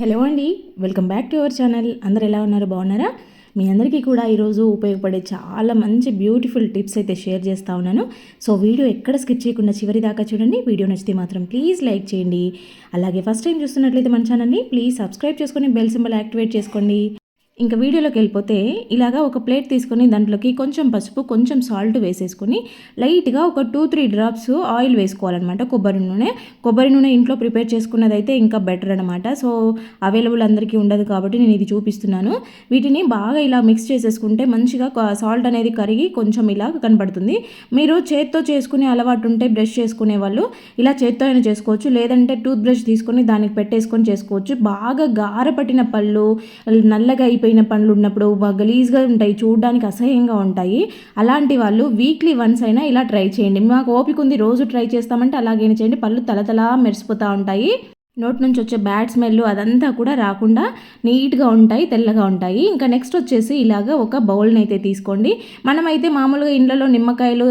Hello అండి welcome back to our channel. అందరు ఎలా ఉన్నారు? బాగున్నారా? మీ అందరికీ కూడా ఈరోజు ఉపయోగపడే చాలా మంచి బ్యూటిఫుల్ టిప్స్ అయితే షేర్ చేస్తా ఉన్నాను. సో వీడియో ఎక్కడ స్కిప్ చేయకుండా చివరి దాకా చూడండి. వీడియో నచ్చితే మాత్రం ప్లీజ్ లైక్ చేయండి. అలాగే ఫస్ట్ టైం చూస్తున్నట్లయితే మన ఛానల్ని ప్లీజ్ సబ్స్క్రైబ్ చేసుకొని బెల్ సింబల్ యాక్టివేట్ చేసుకోండి. ఇంకా వీడియోలోకి వెళ్ళిపోతే ఇలాగా ఒక ప్లేట్ తీసుకొని దాంట్లోకి కొంచెం పసుపు కొంచెం సాల్ట్ వేసేసుకొని లైట్గా ఒక టూ త్రీ డ్రాప్స్ ఆయిల్ వేసుకోవాలన్నమాట. కొబ్బరి నూనె. కొబ్బరి నూనె ఇంట్లో ప్రిపేర్ చేసుకున్నదైతే ఇంకా బెటర్ అనమాట సో అవైలబుల్ అందరికీ ఉండదు కాబట్టి నేను ఇది చూపిస్తున్నాను. వీటిని బాగా ఇలా మిక్స్ చేసేసుకుంటే మంచిగా సాల్ట్ అనేది కరిగి కొంచెం ఇలా కనబడుతుంది. మీరు చేత్తో చేసుకునే అలవాటు ఉంటే బ్రష్ చేసుకునే వాళ్ళు ఇలా చేత్తో అయినా చేసుకోవచ్చు. లేదంటే టూత్ బ్రష్ తీసుకొని దానికి పెట్టేసుకొని చేసుకోవచ్చు. బాగా గారపట్టిన పళ్ళు నల్లగా అయిపోయి అయిపోయిన పండ్లు ఉన్నప్పుడు గలీజ్గా ఉంటాయి చూడడానికి అసహ్యంగా ఉంటాయి. అలాంటి వాళ్ళు వీక్లీ వన్స్ అయినా ఇలా ట్రై చేయండి. మాకు ఓపిక ఉంది రోజు ట్రై చేస్తామంటే అలాగే చేయండి. పళ్ళు తలతలా మెరిసిపోతూ ఉంటాయి. నోట్ నుంచి వచ్చే బ్యాడ్ స్మెల్ అదంతా కూడా రాకుండా నీట్గా ఉంటాయి తెల్లగా ఉంటాయి. ఇంకా నెక్స్ట్ వచ్చేసి ఇలాగ ఒక బౌల్ని అయితే తీసుకోండి. మనమైతే మామూలుగా ఇండ్లలో నిమ్మకాయలు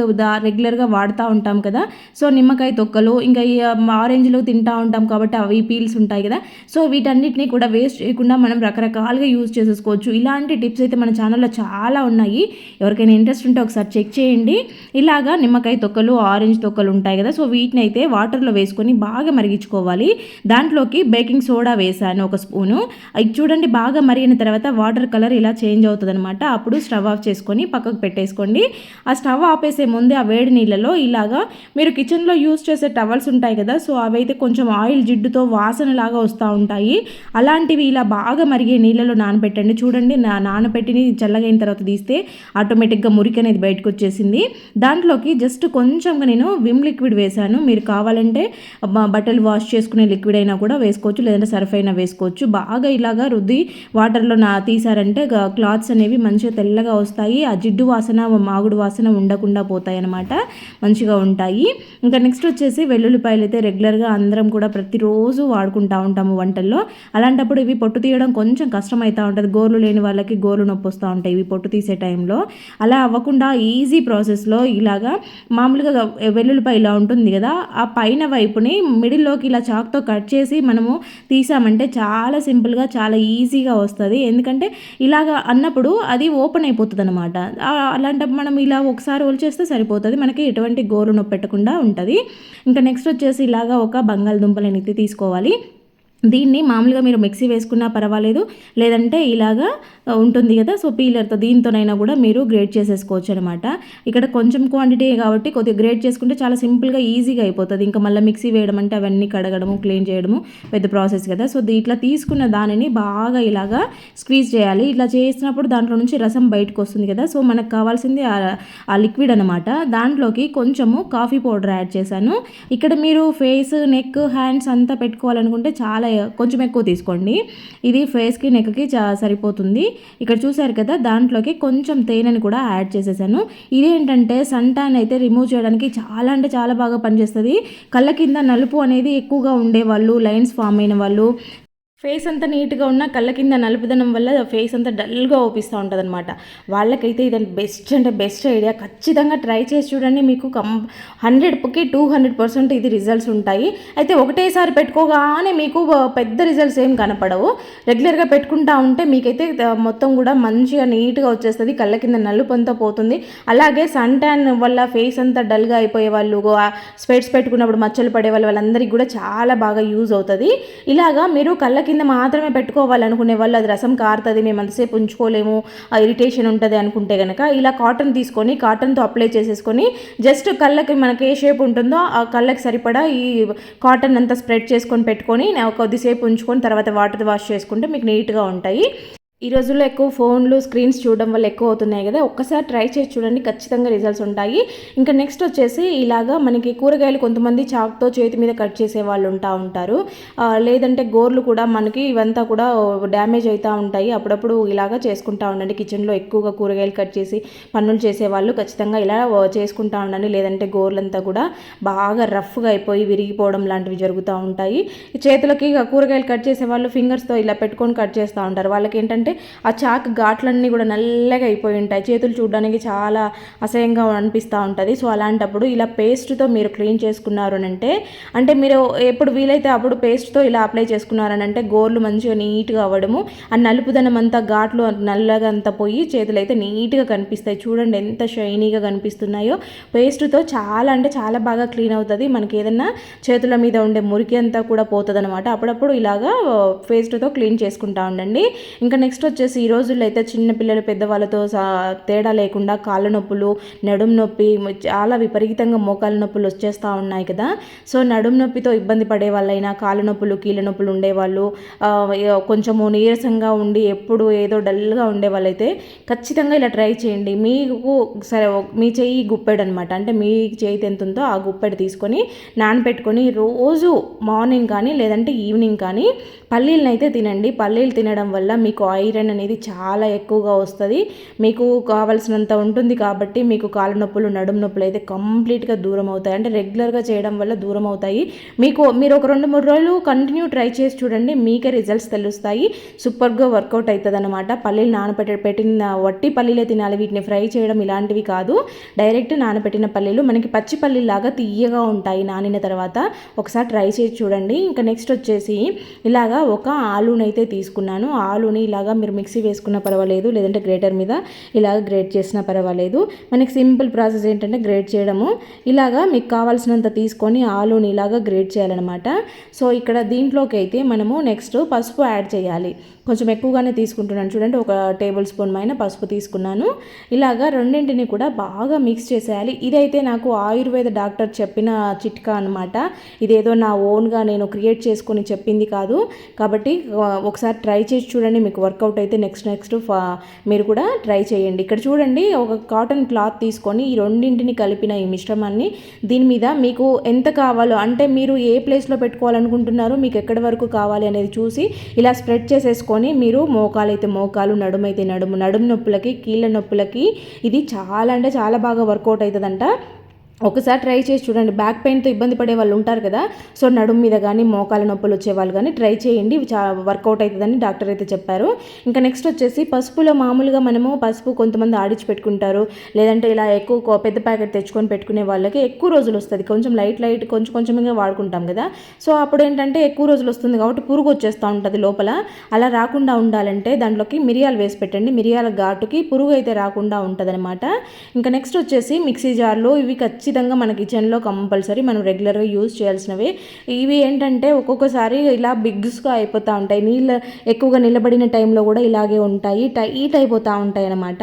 రెగ్యులర్గా వాడుతూ ఉంటాం కదా. సో నిమ్మకాయ తొక్కలు ఇంకా ఈ ఆరెంజ్లు తింటూ ఉంటాం కాబట్టి అవి పీల్స్ ఉంటాయి కదా. సో వీటన్నిటిని కూడా వేస్ట్ చేయకుండా మనం రకరకాలుగా యూజ్ చేసేసుకోవచ్చు. ఇలాంటి టిప్స్ అయితే మన ఛానల్లో చాలా ఉన్నాయి. ఎవరికైనా ఇంట్రెస్ట్ ఉంటే ఒకసారి చెక్ చేయండి. ఇలాగా నిమ్మకాయ తొక్కలు ఆరెంజ్ తొక్కలు ఉంటాయి కదా. సో వీటిని అయితే వాటర్లో వేసుకొని బాగా మరిగించుకోవాలి. దాంట్లోకి బేకింగ్ సోడా వేసాను ఒక స్పూను. అది చూడండి బాగా మరిగిన తర్వాత వాటర్ కలర్ ఇలా చేంజ్ అవుతుంది అనమాట అప్పుడు స్టవ్ ఆఫ్ చేసుకొని పక్కకు పెట్టేసుకోండి. ఆ స్టవ్ ఆపేసే ముందే ఆ వేడి నీళ్ళలో ఇలాగా మీరు కిచెన్లో యూస్ చేసే టవల్స్ ఉంటాయి కదా సో అవైతే కొంచెం ఆయిల్ జిడ్డుతో వాసనలాగా వస్తూ ఉంటాయి. అలాంటివి ఇలా బాగా మరిగే నీళ్ళలో నానబెట్టండి. చూడండి నా నానబెట్టిని చల్లగైన తర్వాత తీస్తే ఆటోమేటిక్గా మురికి అనేది బయటకు వచ్చేసింది. దాంట్లోకి జస్ట్ కొంచెంగా నేను విమ్ లిక్విడ్ వేశాను. మీరు కావాలంటే బట్టలు వాష్ చేసుకునే లిక్విడ్ అయినా కూడా వేసుకోవచ్చు లేదంటే సర్ఫ్ అయినా వేసుకోవచ్చు. బాగా ఇలాగా రుద్ది వాటర్లో నా తీసారంటే క్లాత్స్ అనేవి మంచిగా తెల్లగా వస్తాయి. ఆ జిడ్డు వాసన మాగుడు వాసన ఉండకుండా పోతాయి అనమాట మంచిగా ఉంటాయి. ఇంకా నెక్స్ట్ వచ్చేసి వెల్లుల్లిపాయలు అయితే రెగ్యులర్గా అందరం కూడా ప్రతిరోజు వాడుకుంటూ ఉంటాము వంటల్లో. అలాంటప్పుడు ఇవి పొట్టు తీయడం కొంచెం కష్టం అవుతూ ఉంటుంది. గోర్లు లేని వాళ్ళకి గోర్లు నొప్పి వస్తూ ఉంటాయి ఇవి పొట్టు తీసే టైంలో. అలా అవ్వకుండా ఈజీ ప్రాసెస్లో ఇలాగా మామూలుగా వెల్లుల్లిపాయ ఇలా ఉంటుంది కదా ఆ పైన వైపుని మిడిల్లోకి ఇలా చాక్తో కట్ చేసి మనము తీసామంటే చాలా సింపుల్గా చాలా ఈజీగా వస్తుంది. ఎందుకంటే ఇలాగ అన్నప్పుడు అది ఓపెన్ అయిపోతుంది అనమాట అలాంటప్పుడు మనం ఇలా ఒకసారి చేస్తే సరిపోతుంది. మనకి ఎటువంటి గోరు నొప్పెట్టకుండా ఉంటుంది. ఇంకా నెక్స్ట్ వచ్చేసి ఇలాగా ఒక బంగాళదుంపలు అనేది తీసుకోవాలి. దీన్ని మామూలుగా మీరు మిక్సీ వేసుకున్నా పర్వాలేదు లేదంటే ఇలాగా ఉంటుంది కదా సో పీలర్తో దీంతోనైనా కూడా మీరు గ్రేడ్ చేసేసుకోవచ్చు అనమాట ఇక్కడ కొంచెం క్వాంటిటీ కాబట్టి కొద్దిగా గ్రేడ్ చేసుకుంటే చాలా సింపుల్గా ఈజీగా అయిపోతుంది. ఇంకా మళ్ళీ మిక్సీ వేయడం అంటే అవన్నీ కడగడము క్లీన్ చేయడము పెద్ద ప్రాసెస్ కదా. సో ఇట్లా తీసుకున్న దానిని బాగా ఇలాగా స్క్వీజ్ చేయాలి. ఇట్లా చేసినప్పుడు దాంట్లో నుంచి రసం బయటకు వస్తుంది కదా. సో మనకు కావాల్సింది ఆ లిక్విడ్ అనమాట దాంట్లోకి కొంచెము కాఫీ పౌడర్ యాడ్ చేశాను. ఇక్కడ మీరు ఫేస్ నెక్ హ్యాండ్స్ అంతా పెట్టుకోవాలనుకుంటే చాలా కొంచెం ఎక్కువ తీసుకోండి. ఇది ఫేస్కి నెక్కి చా సరిపోతుంది. ఇక్కడ చూసారు కదా దాంట్లోకి కొంచెం తేనెని కూడా యాడ్ చేసేసాను. ఇదేంటంటే సన్ ట్యాన్ అయితే రిమూవ్ చేయడానికి చాలా అంటే చాలా బాగా పనిచేస్తుంది. కళ్ళ కింద నలుపు అనేది ఎక్కువగా ఉండే వాళ్ళు లైన్స్ ఫామ్ అయిన వాళ్ళు ఫేస్ అంతా నీట్గా ఉన్న కళ్ళ కింద నలుపుదనం వల్ల ఫేస్ అంతా డల్గా ఓపిస్తూ ఉంటుంది అనమాట వాళ్ళకైతే ఇది బెస్ట్ అంటే బెస్ట్ ఐడియా ఖచ్చితంగా ట్రై చేసి చూడండి మీకు కం హండ్రెడ్కి టూ హండ్రెడ్ పర్సెంట్ ఇది రిజల్ట్స్ ఉంటాయి. అయితే ఒకటేసారి పెట్టుకోగానే మీకు పెద్ద రిజల్ట్స్ ఏం కనపడవు. రెగ్యులర్గా పెట్టుకుంటా ఉంటే మీకైతే మొత్తం కూడా మంచిగా నీట్గా వచ్చేస్తుంది. కళ్ళ కింద నలుపు అంతా పోతుంది. అలాగే సన్ ట్యాన్ వల్ల ఫేస్ అంతా డల్గా అయిపోయే వాళ్ళు స్పెట్స్ పెట్టుకున్నప్పుడు మచ్చలు పడే వాళ్ళు వాళ్ళందరికీ కూడా చాలా బాగా యూజ్ అవుతుంది. ఇలాగా మీరు కళ్ళ కింద మాత్రమే పెట్టుకోవాలనుకునే వాళ్ళు అది రసం కారుతుంది మేము అంతసేపు ఉంచుకోలేము ఇరిటేషన్ ఉంటుంది అనుకుంటే కనుక ఇలా కాటన్ తీసుకొని కాటన్తో అప్లై చేసేసుకొని జస్ట్ కళ్ళకి మనకి ఏ షేప్ ఉంటుందో ఆ కళ్ళకి సరిపడా ఈ కాటన్ అంతా స్ప్రెడ్ చేసుకొని పెట్టుకొని కొద్దిసేపు ఉంచుకొని తర్వాత వాటర్ వాష్ చేసుకుంటే మీకు నీట్గా ఉంటాయి. ఈ రోజుల్లో ఎక్కువ ఫోన్లు స్క్రీన్స్ చూడడం వల్ల ఎక్కువ అవుతున్నాయి కదా. ఒక్కసారి ట్రై చేసి చూడండి ఖచ్చితంగా రిజల్ట్స్ ఉంటాయి. ఇంకా నెక్స్ట్ వచ్చేసి ఇలాగా మనకి కూరగాయలు కొంతమంది చాక్తో చేతి మీద కట్ చేసే వాళ్ళు ఉంటా ఉంటారు. లేదంటే గోర్లు కూడా మనకి ఇవంతా కూడా డ్యామేజ్ అవుతూ ఉంటాయి. అప్పుడప్పుడు ఇలాగా చేసుకుంటా ఉండండి. కిచెన్లో ఎక్కువగా కూరగాయలు కట్ చేసి పనులు చేసేవాళ్ళు ఖచ్చితంగా ఇలా చేసుకుంటా ఉండండి. లేదంటే గోర్లంతా కూడా బాగా రఫ్గా అయిపోయి విరిగిపోవడం లాంటివి జరుగుతూ ఉంటాయి. చేతులకి కూరగాయలు కట్ చేసే వాళ్ళు ఫింగర్స్తో ఇలా పెట్టుకొని కట్ చేస్తూ ఉంటారు. వాళ్ళకి ఏంటంటే ఏంటంటే ఆ చాక్ ఘాట్లన్నీ కూడా నల్లగా అయిపోయి ఉంటాయి. చేతులు చూడడానికి చాలా అసహ్యంగా అనిపిస్తూ ఉంటుంది. సో అలాంటప్పుడు ఇలా పేస్ట్తో మీరు క్లీన్ చేసుకున్నారు అని అంటే అంటే మీరు ఎప్పుడు వీలైతే అప్పుడు పేస్ట్తో ఇలా అప్లై చేసుకున్నారనంటే గోర్లు మంచిగా నీట్గా అవ్వడము ఆ నలుపుదనం అంతా ఘాట్లు నల్లగా అంతా పోయి చేతులు అయితే నీట్గా కనిపిస్తాయి. చూడండి ఎంత షైనీగా కనిపిస్తున్నాయో. పేస్ట్తో చాలా అంటే చాలా బాగా క్లీన్ అవుతుంది. మనకి ఏదన్నా చేతుల మీద ఉండే మురికి అంతా కూడా పోతుంది అనమాట అప్పుడప్పుడు ఇలాగా పేస్ట్తో క్లీన్ చేసుకుంటా ఉండండి. ఇంకా నెక్స్ట్ నెక్స్ట్ వచ్చేసి ఈ రోజుల్లో అయితే చిన్న పెద్దవాళ్ళతో పెద్దవాళ్ళతో తేడా లేకుండా కాళ్ళ నొప్పులు నడుము నొప్పి చాలా విపరీతంగా మోకాళ్ళ నొప్పులు వచ్చేస్తూ ఉన్నాయి కదా. సో నడుము నొప్పితో ఇబ్బంది పడే వాళ్ళైనా కాళ్ళ నొప్పులు కీళ్ళ నొప్పులు ఉండేవాళ్ళు కొంచెము నీరసంగా ఉండి ఎప్పుడు ఏదో డల్గా ఉండే వాళ్ళైతే ఖచ్చితంగా ఇలా ట్రై చేయండి. మీకు సరే మీ చెయ్యి గుప్పెడు అనమాట అంటే మీ చేయి ఎంత ఉందో ఆ గుప్పెడు తీసుకొని నానపెట్టుకొని రోజు మార్నింగ్ కానీ లేదంటే ఈవినింగ్ కానీ పల్లీలను అయితే తినండి. పల్లీలు తినడం వల్ల మీకు ఆయిల్ ఐరన్ అనేది చాలా ఎక్కువగా వస్తుంది. మీకు కావలసినంత ఉంటుంది కాబట్టి మీకు కాళ్ళ నొప్పులు నడుము నొప్పులు అయితే కంప్లీట్గా దూరం అవుతాయి. అంటే రెగ్యులర్గా చేయడం వల్ల దూరం అవుతాయి. మీకు మీరు ఒక రెండు మూడు రోజులు కంటిన్యూ ట్రై చేసి చూడండి. మీకే రిజల్ట్స్ తెలుస్తాయి. సూపర్గా వర్కౌట్ అవుతుంది అనమాట పల్లీలు నానబెట్టి పెట్టిన వట్టి పల్లీలే తినాలి. వీటిని ఫ్రై చేయడం ఇలాంటివి కాదు. డైరెక్ట్ నానబెట్టిన పల్లీలు మనకి పచ్చి పల్లీలాగా తీయగా ఉంటాయి నానిన తర్వాత. ఒకసారి ట్రై చేసి చూడండి. ఇంకా నెక్స్ట్ వచ్చేసి ఇలాగా ఒక ఆలూనైతే తీసుకున్నాను. ఆలూని ఇలాగా మీరు మిక్సీ వేసుకున్న పర్వాలేదు లేదంటే గ్రేటర్ మీద ఇలాగ గ్రేట్ చేసినా పర్వాలేదు. మనకి సింపుల్ ప్రాసెస్ ఏంటంటే గ్రేట్ చేయడము. ఇలాగా మీకు కావాల్సినంత తీసుకొని ఆలూని ఇలాగా గ్రేట్ చేయాలన్నమాట. సో ఇక్కడ దీంట్లోకి అయితే మనము నెక్స్ట్ పసుపు యాడ్ చేయాలి. కొంచెం ఎక్కువగానే తీసుకుంటున్నాను. చూడండి ఒక టేబుల్ స్పూన్ పైన పసుపు తీసుకున్నాను. ఇలాగా రెండింటిని కూడా బాగా మిక్స్ చేసేయాలి. ఇదైతే నాకు ఆయుర్వేద డాక్టర్ చెప్పిన చిట్కా అనమాట ఇదేదో నా ఓన్గా నేను క్రియేట్ చేసుకొని చెప్పింది కాదు. కాబట్టి ఒకసారి ట్రై చేసి చూడండి మీకు వర్కౌట్ అయితే నెక్స్ట్ నెక్స్ట్ మీరు కూడా ట్రై చేయండి. ఇక్కడ చూడండి ఒక కాటన్ క్లాత్ తీసుకొని ఈ రెండింటిని కలిపిన ఈ మిశ్రమాన్ని దీని మీద మీకు ఎంత కావాలో అంటే మీరు ఏ ప్లేస్లో పెట్టుకోవాలనుకుంటున్నారో మీకు ఎక్కడి వరకు కావాలి అనేది చూసి ఇలా స్ప్రెడ్ చేసేసుకొని మీరు మోకాలైతే మోకాలు నడుమైతే నడుము నడుము నొప్పులకి కీళ్ళ నొప్పులకి ఇది చాలా అంటే చాలా బాగా వర్కౌట్ అవుతుందంట. ఒకసారి ట్రై చేసి చూడండి. బ్యాక్ పెయిన్తో ఇబ్బంది పడే వాళ్ళు ఉంటారు కదా సో నడుము మీద కానీ మోకాల నొప్పులు వచ్చే వాళ్ళు కానీ ట్రై చేయండి. చా వర్కౌట్ అవుతుందని డాక్టర్ అయితే చెప్పారు. ఇంకా నెక్స్ట్ వచ్చేసి పసుపులో మామూలుగా మనము పసుపు కొంతమంది ఆడిచి పెట్టుకుంటారు. లేదంటే ఇలా ఎక్కువ పెద్ద ప్యాకెట్ తెచ్చుకొని పెట్టుకునే వాళ్ళకి ఎక్కువ రోజులు వస్తుంది. కొంచెం లైట్ లైట్ కొంచెం కొంచెంగా వాడుకుంటాం కదా. సో అప్పుడు ఏంటంటే ఎక్కువ రోజులు వస్తుంది కాబట్టి పురుగు వచ్చేస్తూ ఉంటుంది లోపల. అలా రాకుండా ఉండాలంటే దాంట్లోకి మిరియాలు వేసి పెట్టండి. మిరియాల ఘాటుకి పురుగు అయితే రాకుండా ఉంటుంది ఇంకా నెక్స్ట్ వచ్చేసి మిక్సీ జార్లో ఇవి ఖచ్చితంగా ఖచ్చితంగా మన కిచెన్లో కంపల్సరీ మనం రెగ్యులర్గా యూజ్ చేయాల్సినవి. ఇవి ఏంటంటే ఒక్కొక్కసారి ఇలా బిగ్స్గా అయిపోతూ ఉంటాయి. నీళ్ళు ఎక్కువగా నిలబడిన టైంలో కూడా ఇలాగే ఉంటాయి. టైట్ అయిపోతూ ఉంటాయి అనమాట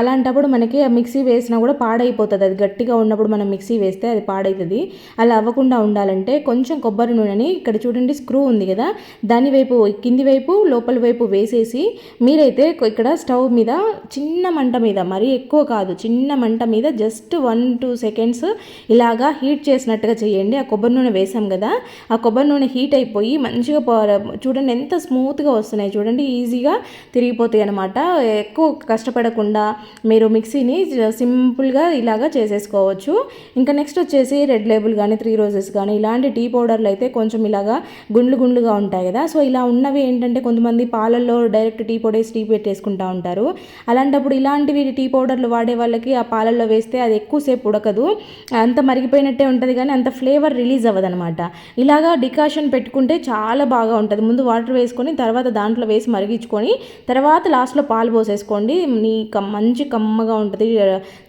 అలాంటప్పుడు మనకి మిక్సీ వేసినా కూడా పాడైపోతుంది. అది గట్టిగా ఉన్నప్పుడు మనం మిక్సీ వేస్తే అది పాడవుతుంది అలా అవ్వకుండా ఉండాలంటే కొంచెం కొబ్బరి నూనెని ఇక్కడ చూడండి స్క్రూ ఉంది కదా. దాని వైపు కింది వైపు లోపల వైపు వేసేసి మీరైతే ఇక్కడ స్టవ్ మీద చిన్న మంట మీద మరీ ఎక్కువ కాదు చిన్న మంట మీద just one two second seconds ఇలాగా హీట్ చేసినట్టుగా చేయండి. ఆ కొబ్బరి నూనె వేసాం కదా ఆ కొబ్బరి నూనె హీట్ అయిపోయి మంచిగా చూడండి ఎంత స్మూత్గా వస్తున్నాయి. చూడండి ఈజీగా తిరిగిపోతాయి అనమాట ఎక్కువ కష్టపడకుండా మీరు మిక్సీని సింపుల్గా ఇలాగా చేసేసుకోవచ్చు. ఇంకా నెక్స్ట్ వచ్చేసి రెడ్ లేబుల్ కానీ త్రీ రోజెస్ కానీ ఇలాంటి టీ పౌడర్లు అయితే కొంచెం ఇలాగా గుండ్లు గుండ్లుగా ఉంటాయి కదా. సో ఇలా ఉన్నవి ఏంటంటే కొంతమంది పాలల్లో డైరెక్ట్ టీ పొడేసి టీ పెట్టేసుకుంటా ఉంటారు. అలాంటప్పుడు ఇలాంటివి టీ పౌడర్లు వాడే వాళ్ళకి ఆ పాలల్లో వేస్తే అది ఎక్కువసేపు ఉడకదు. ఉండదు అంత మరిగిపోయినట్టే ఉంటుంది కానీ అంత ఫ్లేవర్ రిలీజ్ అవ్వదనమాట ఇలాగా డికాషన్ పెట్టుకుంటే చాలా బాగా ఉంటుంది. ముందు వాటర్ వేసుకొని తర్వాత దాంట్లో వేసి మరిగించుకొని తర్వాత లాస్ట్లో పాలు పోసేసుకోండి. నీ మంచి కమ్మగా ఉంటుంది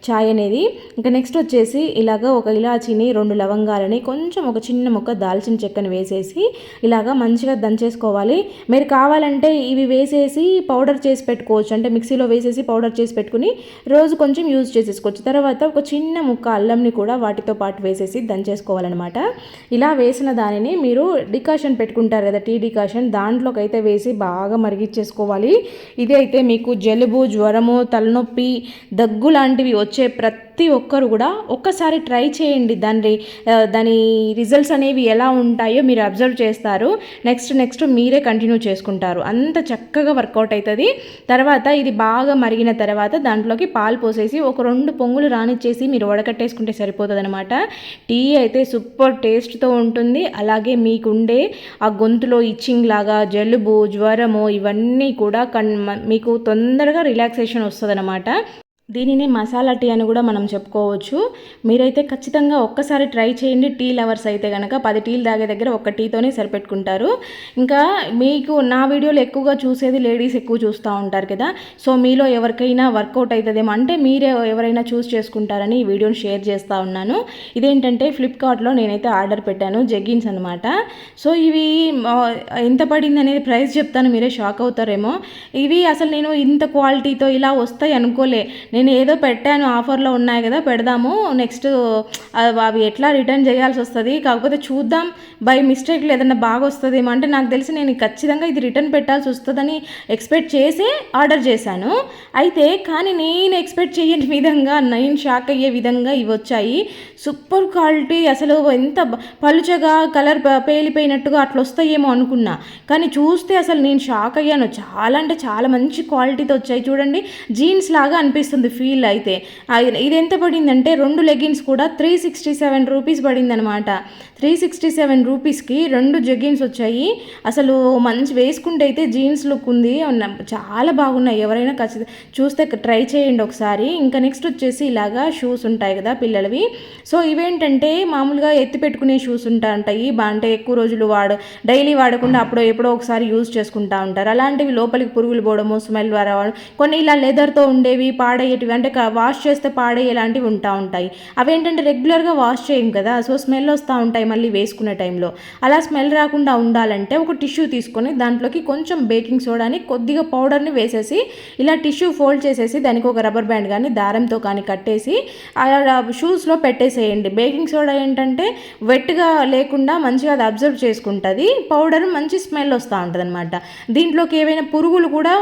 చాయ్ అనేది. ఇంకా నెక్స్ట్ వచ్చేసి ఇలాగ ఒక ఇలాచీని రెండు లవంగాలని కొంచెం ఒక చిన్న ముక్క దాల్చిన చెక్కని వేసేసి ఇలాగ మంచిగా దంచేసుకోవాలి. మీరు కావాలంటే ఇవి వేసేసి పౌడర్ చేసి పెట్టుకోవచ్చు. అంటే మిక్సీలో వేసేసి పౌడర్ చేసి పెట్టుకుని రోజు కొంచెం యూజ్ చేసేసుకోవచ్చు. తర్వాత ఒక చిన్న ముక్క అల్లంని కూడా వాటితో పాటు వేసేసి దంచేసుకోవాలన్నమాట ఇలా వేసిన దానిని మీరు డికాషన్ పెట్టుకుంటారు కదా టీ డికాషన్ దాంట్లోకైతే వేసి బాగా మరిగించేసుకోవాలి. ఇదైతే అయితే మీకు జలుబు జ్వరము తలనొప్పి దగ్గు లాంటివి వచ్చే ప్రతి ప్రతి ఒక్కరు కూడా ఒక్కసారి ట్రై చేయండి. దాని దాని రిజల్ట్స్ అనేవి ఎలా ఉంటాయో మీరు అబ్జర్వ్ చేస్తారు. నెక్స్ట్ నెక్స్ట్ మీరే కంటిన్యూ చేసుకుంటారు. అంత చక్కగా వర్కౌట్ అవుతుంది తర్వాత ఇది బాగా మరిగిన తర్వాత దాంట్లోకి పాలు పోసేసి ఒక రెండు పొంగులు రానిచ్చేసి మీరు వడకట్టేసుకుంటే సరిపోతుంది అనమాట టీ అయితే సూపర్ టేస్ట్తో ఉంటుంది. అలాగే మీకుండే ఆ గొంతులో ఇచ్చింగ్ లాగా జలుబు జ్వరము ఇవన్నీ కూడా కన్ మీకు తొందరగా రిలాక్సేషన్ వస్తుంది దీనిని మసాలా టీ అని కూడా మనం చెప్పుకోవచ్చు. మీరైతే ఖచ్చితంగా ఒక్కసారి ట్రై చేయండి. టీ లవర్స్ అయితే కనుక పది టీలు తాగే దగ్గర ఒక్క టీతోనే సరిపెట్టుకుంటారు. ఇంకా మీకు నా వీడియోలు ఎక్కువగా చూసేది లేడీస్ ఎక్కువ చూస్తూ ఉంటారు కదా. సో మీలో ఎవరికైనా వర్కౌట్ అవుతుందేమో అంటే మీరే ఎవరైనా చూస్ చేసుకుంటారని ఈ వీడియోని షేర్ చేస్తూ ఉన్నాను. ఇదేంటంటే ఫ్లిప్కార్ట్లో నేనైతే ఆర్డర్ పెట్టాను జెగ్గిన్స్ అనమాట సో ఇవి ఎంత పడింది అనేది ప్రైస్ చెప్తాను మీరే షాక్ అవుతారేమో. ఇవి అసలు నేను ఇంత క్వాలిటీతో ఇలా వస్తాయి అనుకోలే. నేను ఏదో పెట్టాను ఆఫర్లో ఉన్నాయి కదా పెడదాము నెక్స్ట్ అవి ఎట్లా రిటర్న్ చేయాల్సి వస్తుంది? కాకపోతే చూద్దాం బై మిస్టేక్ ఏదన్నా బాగా వస్తుందేమో అంటే నాకు తెలిసి నేను ఖచ్చితంగా ఇది రిటర్న్ పెట్టాల్సి వస్తుందని ఎక్స్పెక్ట్ చేసే ఆర్డర్ చేశాను. అయితే కానీ నేను ఎక్స్పెక్ట్ చేయని విధంగా నేను షాక్ అయ్యే విధంగా ఇవి వచ్చాయి. సూపర్ క్వాలిటీ అసలు ఎంత పలుచగా కలర్ పేలిపోయినట్టుగా అట్లా వస్తాయేమో అనుకున్నా. కానీ చూస్తే అసలు నేను షాక్ అయ్యాను. చాలా అంటే చాలా మంచి క్వాలిటీతో వచ్చాయి. చూడండి జీన్స్ లాగా అనిపిస్తుంది. ఫీల్ అయితే. ఇది ఎంత పడిందంటే రెండు లెగిన్స్ కూడా త్రీ సిక్స్టీ సెవెన్ రూపీస్ పడింది అనమాట త్రీ సిక్స్టీ సెవెన్ రూపీస్కి రెండు జెగిన్స్ వచ్చాయి. అసలు మంచి వేసుకుంటే అయితే జీన్స్ లుక్ ఉంది. చాలా బాగున్నాయి. ఎవరైనా ఖచ్చితంగా చూస్తే ట్రై చేయండి ఒకసారి. ఇంకా నెక్స్ట్ వచ్చేసి ఇలాగా షూస్ ఉంటాయి కదా పిల్లలవి. సో ఇవేంటంటే మామూలుగా ఎత్తి పెట్టుకునే షూస్ ఉంటా ఉంటాయి. అంటే ఎక్కువ రోజులు వాడు డైలీ వాడకుండా అప్పుడో ఎప్పుడో ఒకసారి యూజ్ చేసుకుంటా ఉంటారు. అలాంటివి లోపలికి పురుగులు పోవడము స్మెల్ రావడం కొన్ని ఇలా లెదర్తో ఉండేవి పాడయ్యేటివి అంటే వాష్ చేస్తే పాడయ్యేలాంటివి ఉంటా ఉంటాయి. అవేంటంటే రెగ్యులర్గా వాష్ చేయం కదా సో స్మెల్ వస్తూ ఉంటాయి మళ్ళీ వేసుకునే టైంలో. అలా స్మెల్ రాకుండా ఉండాలంటే ఒక టిష్యూ తీసుకొని దాంట్లోకి కొంచెం బేకింగ్ సోడాని కొద్దిగా పౌడర్ని వేసేసి ఇలా టిష్యూ ఫోల్డ్ చేసేసి దానికి ఒక రబ్బర్ బ్యాండ్ కానీ దారంతో కానీ కట్టేసి ఆ షూస్లో పెట్టేసేయండి. బేకింగ్ సోడా ఏంటంటే వెట్గా లేకుండా మంచిగా అది అబ్జర్వ్ చేసుకుంటుంది పౌడర్ మంచి స్మెల్ వస్తూ ఉంటుంది అనమాట దీంట్లోకి ఏవైనా పురుగులు కూడా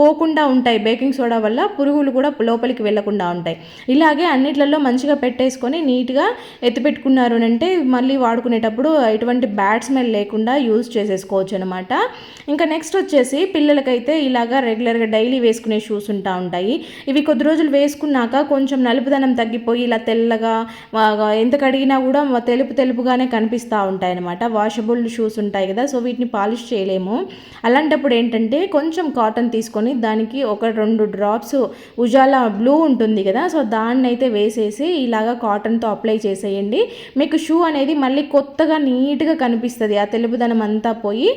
పోకుండా ఉంటాయి బేకింగ్ సోడా వల్ల పురుగులు కూడా లోపలికి వెళ్ళకుండా ఉంటాయి. ఇలాగే అన్నిట్లలో మంచిగా పెట్టేసుకొని నీట్గా ఎత్తిపెట్టుకున్నారు అని అంటే మళ్ళీ వాడుకునేటప్పుడు ఎటువంటి బ్యాడ్ స్మెల్ లేకుండా యూజ్ చేసేసుకోవచ్చు అనమాట ఇంకా నెక్స్ట్ వచ్చేసి పిల్లలకైతే ఇలాగా రెగ్యులర్గా డైలీ వేసుకునే షూస్ ఉంటా ఉంటాయి. ఇవి కొద్ది రోజులు వేసుకున్నాక కొంచెం నలుపుదనం తగ్గిపోయి ఇలా తెల్లగా ఎంత కడిగినా కూడా తెలుపు తెలుపుగానే కనిపిస్తూ ఉంటాయి అనమాట వాషబుల్ షూస్ ఉంటాయి కదా సో వీటిని పాలిష్ చేయలేము. అలాంటప్పుడు ఏంటంటే కొంచెం కాటన్ తీసుకొని దానికి ఒక రెండు డ్రాప్స్ ఉజాలా బ్లూ ఉంటుంది కదా సో దాన్ని అయితే వేసేసి ఇలాగా కాటన్తో అప్లై చేసేయండి. మీకు షూ అనేది మళ్ళీ కొత్తగా నీట్గా కనిపిస్తుంది ఆ తెలుపుదనం అంతా పోయి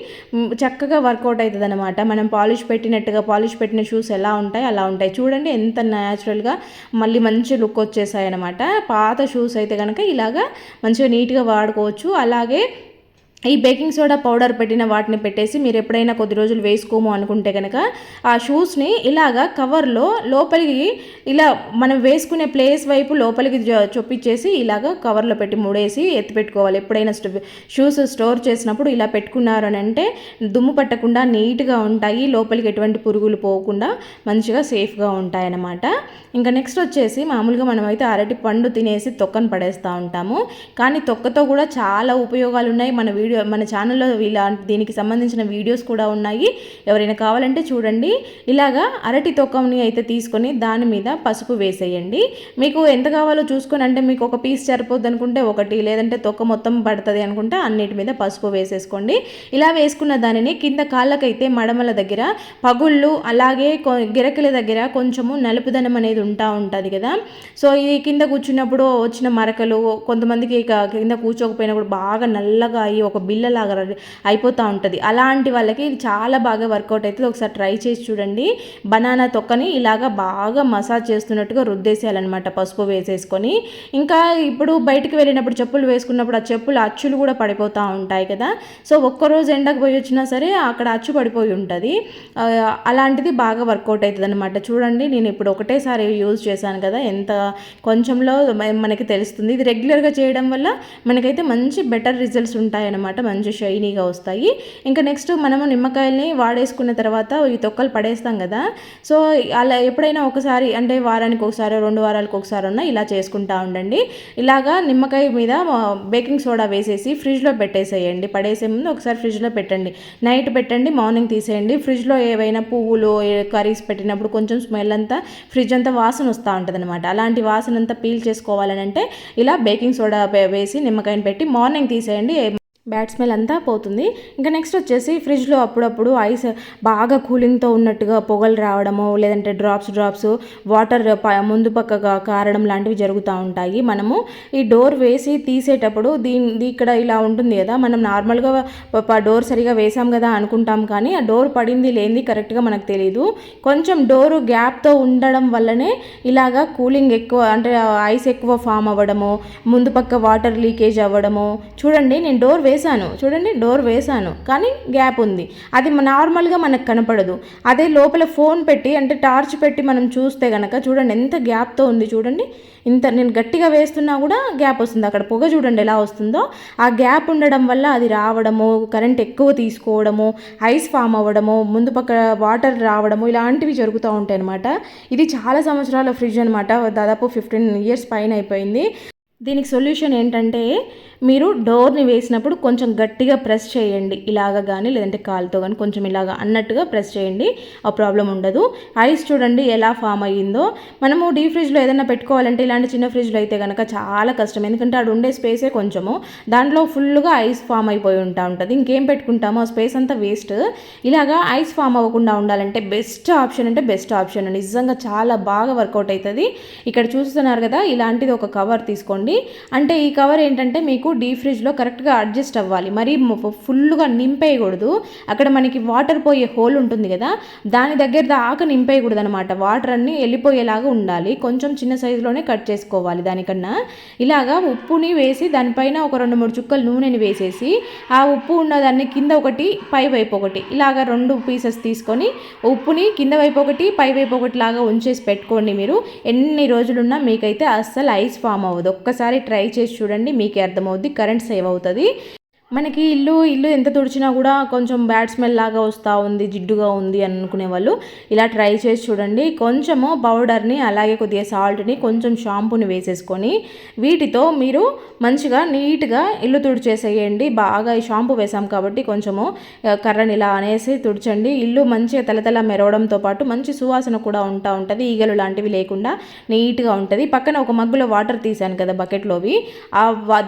చక్కగా వర్కౌట్ అవుతుంది అనమాట మనం పాలిష్ పెట్టినట్టుగా పాలిష్ పెట్టిన షూస్ ఎలా ఉంటాయి అలా ఉంటాయి. చూడండి ఎంత న్యాచురల్గా మళ్ళీ మంచి లుక్ వచ్చేసాయి అనమాట పాత షూస్ అయితే కనుక ఇలాగా మంచిగా నీట్గా వాడుకోవచ్చు. అలాగే ఈ బేకింగ్ సోడా పౌడర్ పెట్టిన వాటిని పెట్టేసి మీరు ఎప్పుడైనా కొద్ది రోజులు వేసుకోము అనుకుంటే కనుక ఆ షూస్ని ఇలాగా కవర్లో లోపలికి ఇలా మనం వేసుకునే ప్లేస్ వైపు లోపలికి చొప్పించేసి ఇలాగ కవర్లో పెట్టి ముడేసి ఎత్తి పెట్టుకోవాలి. ఎప్పుడైనా షూస్ స్టోర్ చేసినప్పుడు ఇలా పెట్టుకున్నారు అని అంటే దుమ్ము పట్టకుండా నీట్గా ఉంటాయి. లోపలికి ఎటువంటి పురుగులు పోకుండా మంచిగా సేఫ్గా ఉంటాయి అన్నమాట ఇంకా నెక్స్ట్ వచ్చేసి మామూలుగా మనమైతే అరటి పండు తినేసి తొక్కను పడేస్తూ ఉంటాము. కానీ తొక్కతో కూడా చాలా ఉపయోగాలు ఉన్నాయి మన వీడియో మన ఛానల్లో ఇలా దీనికి సంబంధించిన వీడియోస్ కూడా ఉన్నాయి. ఎవరైనా కావాలంటే చూడండి. ఇలాగా అరటి తొక్కంని అయితే తీసుకొని దాని మీద పసుపు వేసేయండి. మీకు ఎంత కావాలో చూసుకొని అంటే మీకు ఒక పీస్ సరిపోద్ది అనుకుంటే ఒకటి లేదంటే తొక్క మొత్తం పడుతుంది అనుకుంటే అన్నిటి మీద పసుపు వేసేసుకోండి. ఇలా వేసుకున్న దానిని కింద కాళ్ళకైతే మడమల దగ్గర పగుళ్ళు అలాగే కొ- గిరకల దగ్గర కొంచెము నలుపుదనం అనేది ఉంటా ఉంటుంది కదా. సో ఇది కింద కూర్చున్నప్పుడు వచ్చిన మరకలు కొంతమందికి కింద కూర్చోకపోయినప్పుడు బాగా నల్లగా అయ్యి ఒక ఒక బిల్లలాగా అయిపోతూ ఉంటుంది. అలాంటి వాళ్ళకి ఇది చాలా బాగా వర్కౌట్ అవుతుంది ఒకసారి ట్రై చేసి చూడండి. బనానా తొక్కని ఇలాగా బాగా మసాజ్ చేస్తున్నట్టుగా రుద్దేసేయాలన్నమాట పసుపు వేసేసుకొని. ఇంకా ఇప్పుడు బయటికి వెళ్ళినప్పుడు చెప్పులు వేసుకున్నప్పుడు ఆ చెప్పులు అచ్చులు కూడా పడిపోతూ ఉంటాయి కదా. సో ఒక్కరోజు ఎండకు పోయి వచ్చినా సరే అక్కడ అచ్చు పడిపోయి ఉంటుంది. అలాంటిది బాగా వర్కౌట్ అవుతుంది అనమాట చూడండి నేను ఇప్పుడు ఒకటేసారి యూజ్ చేశాను కదా. ఎంత కొంచెంలో మనకి తెలుస్తుంది. ఇది రెగ్యులర్గా చేయడం వల్ల మనకైతే మంచి బెటర్ రిజల్ట్స్ ఉంటాయన్నమాట. అనమాట మంచి షైనీగా వస్తాయి. ఇంకా నెక్స్ట్ మనము నిమ్మకాయల్ని వాడేసుకున్న తర్వాత ఈ తొక్కలు పడేస్తాం కదా. సో అలా ఎప్పుడైనా ఒకసారి అంటే వారానికి ఒకసారి రెండు వారాలకు ఒకసారి ఉన్న ఇలా చేసుకుంటా ఉండండి. ఇలాగా నిమ్మకాయ మీద బేకింగ్ సోడా వేసేసి ఫ్రిడ్జ్లో పెట్టేసేయండి. పడేసే ముందు ఒకసారి ఫ్రిడ్జ్లో పెట్టండి. నైట్ పెట్టండి మార్నింగ్ తీసేయండి. ఫ్రిడ్జ్లో ఏవైనా పువ్వులు కర్రీస్ పెట్టినప్పుడు కొంచెం స్మెల్ అంతా ఫ్రిడ్జ్ అంతా వాసన వస్తూ ఉంటుంది అనమాట అలాంటి వాసన అంతా పీల్ చేసుకోవాలని అంటే ఇలా బేకింగ్ సోడా వేసి నిమ్మకాయని పెట్టి మార్నింగ్ తీసేయండి. బ్యాడ్ స్మెల్ అంతా పోతుంది. ఇంకా నెక్స్ట్ వచ్చేసి ఫ్రిడ్జ్లో అప్పుడప్పుడు ఐస్ బాగా కూలింగ్తో ఉన్నట్టుగా పొగలు రావడము లేదంటే డ్రాప్స్ డ్రాప్స్ వాటర్ ముందు పక్కగా కారడం లాంటివి జరుగుతూ ఉంటాయి. మనము ఈ డోర్ వేసి తీసేటప్పుడు దీని ఇక్కడ ఇలా ఉంటుంది కదా మనం నార్మల్గా డోర్ సరిగా వేసాం కదా అనుకుంటాం కానీ ఆ డోర్ పడింది లేనిది కరెక్ట్గా మనకు తెలియదు కొంచెం డోరు గ్యాప్తో ఉండడం వల్లనే ఇలాగా కూలింగ్ ఎక్కువ అంటే ఐస్ ఎక్కువ ఫామ్ అవ్వడము ముందు పక్క వాటర్ లీకేజ్ అవ్వడము చూడండి నేను డోర్ వేశాను. వేసాను చూడండి డోర్ వేసాను కానీ గ్యాప్ ఉంది. అది నార్మల్గా మనకు కనపడదు. అదే లోపల ఫోన్ పెట్టి అంటే టార్చ్ పెట్టి మనం చూస్తే కనుక చూడండి ఎంత గ్యాప్తో ఉంది చూడండి. ఇంత నేను గట్టిగా వేస్తున్నా కూడా గ్యాప్ వస్తుంది. అక్కడ పొగ చూడండి ఎలా వస్తుందో. ఆ గ్యాప్ ఉండడం వల్ల అది రావడము కరెంట్ ఎక్కువ తీసుకోవడము ఐస్ ఫామ్ అవ్వడము ముందు పక్క వాటర్ రావడము ఇలాంటివి జరుగుతూ ఉంటాయి అనమాట ఇది చాలా సంవత్సరాల ఫ్రిడ్జ్ అనమాట దాదాపు ఫిఫ్టీన్ ఇయర్స్ పైన అయిపోయింది. దీనికి సొల్యూషన్ ఏంటంటే మీరు డోర్ని వేసినప్పుడు కొంచెం గట్టిగా ప్రెస్ చేయండి. ఇలాగ కానీ లేదంటే కాలుతో కానీ కొంచెం ఇలాగ అన్నట్టుగా ప్రెస్ చేయండి. ఆ ప్రాబ్లం ఉండదు. ఐస్ చూడండి ఎలా ఫామ్ అయ్యిందో. మనము డీ ఫ్రిడ్జ్లో ఏదైనా పెట్టుకోవాలంటే ఇలాంటి చిన్న ఫ్రిడ్జ్లో అయితే కనుక చాలా కష్టం. ఎందుకంటే అక్కడ ఉండే స్పేసే కొంచెము. దాంట్లో ఫుల్గా ఐస్ ఫామ్ అయిపోయి ఉంటా ఉంటుంది. ఇంకేం పెట్టుకుంటామో ఆ స్పేస్ అంతా వేస్ట్. ఇలాగా ఐస్ ఫామ్ అవ్వకుండా ఉండాలంటే బెస్ట్ ఆప్షన్ అంటే బెస్ట్ ఆప్షన్. నిజంగా చాలా బాగా వర్కౌట్ అవుతుంది. ఇక్కడ చూస్తున్నారు కదా ఇలాంటిది ఒక కవర్ తీసుకోండి. అంటే ఈ కవర్ ఏంటంటే మీకు మీకు డీ ఫ్రిడ్జ్లో కరెక్ట్గా అడ్జస్ట్ అవ్వాలి. మరీ ఫుల్గా నింపేయకూడదు. అక్కడ మనకి వాటర్ పోయే హోల్ ఉంటుంది కదా దాని దగ్గర దాకా నింపేయకూడదు అనమాట వాటర్ అన్నీ వెళ్ళిపోయేలాగా ఉండాలి. కొంచెం చిన్న సైజులోనే కట్ చేసుకోవాలి దానికన్నా. ఇలాగా ఉప్పుని వేసి దానిపైన ఒక రెండు మూడు చుక్కలు నూనెని వేసేసి ఆ ఉప్పు ఉన్నదాన్ని కింద ఒకటి పై వైపు ఒకటి ఇలాగ రెండు పీసెస్ తీసుకొని ఉప్పుని కింద వైపు ఒకటి పై వైపు ఒకటి లాగా ఉంచేసి పెట్టుకోండి మీరు. ఎన్ని రోజులున్నా మీకైతే అస్సలు ఐస్ ఫామ్ అవ్వదు. ఒక్కసారి ట్రై చేసి చూడండి మీకే అర్థమవుతుంది. అవుద్ది కరెంట్ సేవ్ అవుతుంది. మనకి ఇల్లు ఇల్లు ఎంత తుడిచినా కూడా కొంచెం బ్యాడ్ స్మెల్ లాగా వస్తూ ఉంది జిడ్డుగా ఉంది అనుకునే వాళ్ళు. ఇలా ట్రై చేసి చూడండి. కొంచెము పౌడర్ని అలాగే కొద్దిగా సాల్ట్ని కొంచెం షాంపూని వేసేసుకొని వీటితో మీరు మంచిగా నీట్గా ఇల్లు తుడిచేసేయండి. బాగా ఈ షాంపూ వేసాం కాబట్టి కొంచెము కర్రని ఇలా అనేసి తుడిచండి. ఇల్లు మంచిగా తలతల మెరవడంతో పాటు మంచి సువాసన కూడా ఉంటా ఉంటుంది. ఈగలు లాంటివి లేకుండా నీట్గా ఉంటుంది. పక్కన ఒక మగ్గులో వాటర్ తీసాను కదా బకెట్లోవి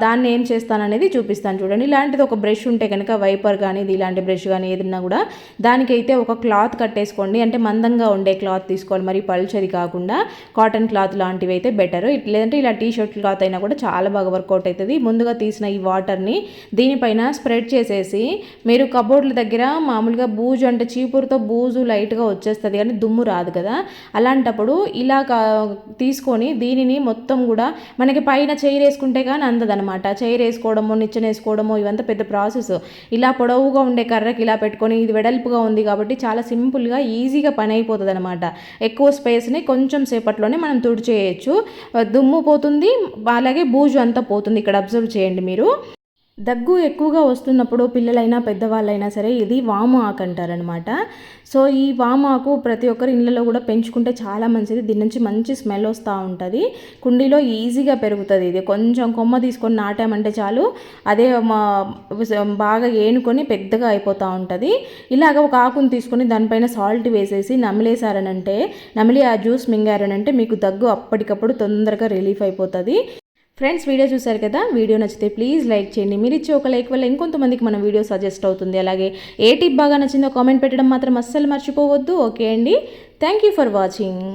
దాన్ని ఏం చేస్తాననేది చూపిస్తాను చూడండి. ఇలాంటి ఇలాంటిది ఒక బ్రష్ ఉంటే కనుక వైపర్ కానీ ఇది ఇలాంటి బ్రష్ కానీ ఏదన్నా కూడా దానికైతే ఒక క్లాత్ కట్టేసుకోండి. అంటే మందంగా ఉండే క్లాత్ తీసుకోవాలి. మరి పల్చది కాకుండా కాటన్ క్లాత్ లాంటివి అయితే బెటర్ లేదంటే ఇలా టీ షర్ట్ క్లాత్ అయినా కూడా చాలా బాగా వర్కౌట్ అవుతుంది ముందుగా తీసిన ఈ వాటర్ని దీనిపైన స్ప్రెడ్ చేసేసి మీరు కబోర్డ్ల దగ్గర మామూలుగా బూజు అంటే చీపురుతో బూజు లైట్గా వచ్చేస్తుంది కానీ దుమ్ము రాదు కదా. అలాంటప్పుడు ఇలా తీసుకొని దీనిని మొత్తం కూడా మనకి పైన చైర్ వేసుకుంటే కానీ అందదనమాట. చైర్ వేసుకోవడము నిచ్చెన వేసుకోవడము ఇవంతా పెద్ద ప్రాసెస్. ఇలా పొడవుగా ఉండే కర్రకి ఇలా పెట్టుకొని ఇది వెడల్పుగా ఉంది కాబట్టి చాలా సింపుల్గా ఈజీగా పని అయిపోతుంది అనమాట ఎక్కువ స్పేస్ని కొంచెం సేపట్లోనే మనం తుడిచేయచ్చు. దుమ్ము పోతుంది అలాగే బూజు అంతా పోతుంది. ఇక్కడ అబ్జర్వ్ చేయండి మీరు. దగ్గు ఎక్కువగా వస్తున్నప్పుడు పిల్లలైనా పెద్దవాళ్ళైనా సరే ఇది వాము ఆకు అంటారనమాట సో ఈ వాము ఆకు ప్రతి ఒక్కరి ఇళ్ళలో కూడా పెంచుకుంటే చాలా మంచిది. దీని నుంచి మంచి స్మెల్ వస్తూ ఉంటుంది. కుండీలో ఈజీగా పెరుగుతుంది ఇది. కొంచెం కొమ్మ తీసుకొని నాటామంటే చాలు అదే బాగా ఏనుకొని పెద్దగా అయిపోతూ ఉంటుంది. ఇలాగ ఒక ఆకును తీసుకొని దానిపైన సాల్ట్ వేసేసి నమిలేసారనంటే నమిలి ఆ జ్యూస్ మింగారనంటే మీకు దగ్గు అప్పటికప్పుడు తొందరగా రిలీఫ్ అయిపోతుంది. ఫ్రెండ్స్ వీడియో చూశారు కదా? వీడియో నచ్చితే ప్లీజ్ లైక్ చేయండి. మీరు ఇచ్చే ఒక లైక్ వల్ల ఇంకొంతమందికి మన వీడియో సజెస్ట్ అవుతుంది. అలాగే ఏ టిప్ బాగా నచ్చిందో కామెంట్ పెట్టడం మాత్రం అస్సలు మర్చిపోవద్దు. ఓకే అండి? Thank you for watching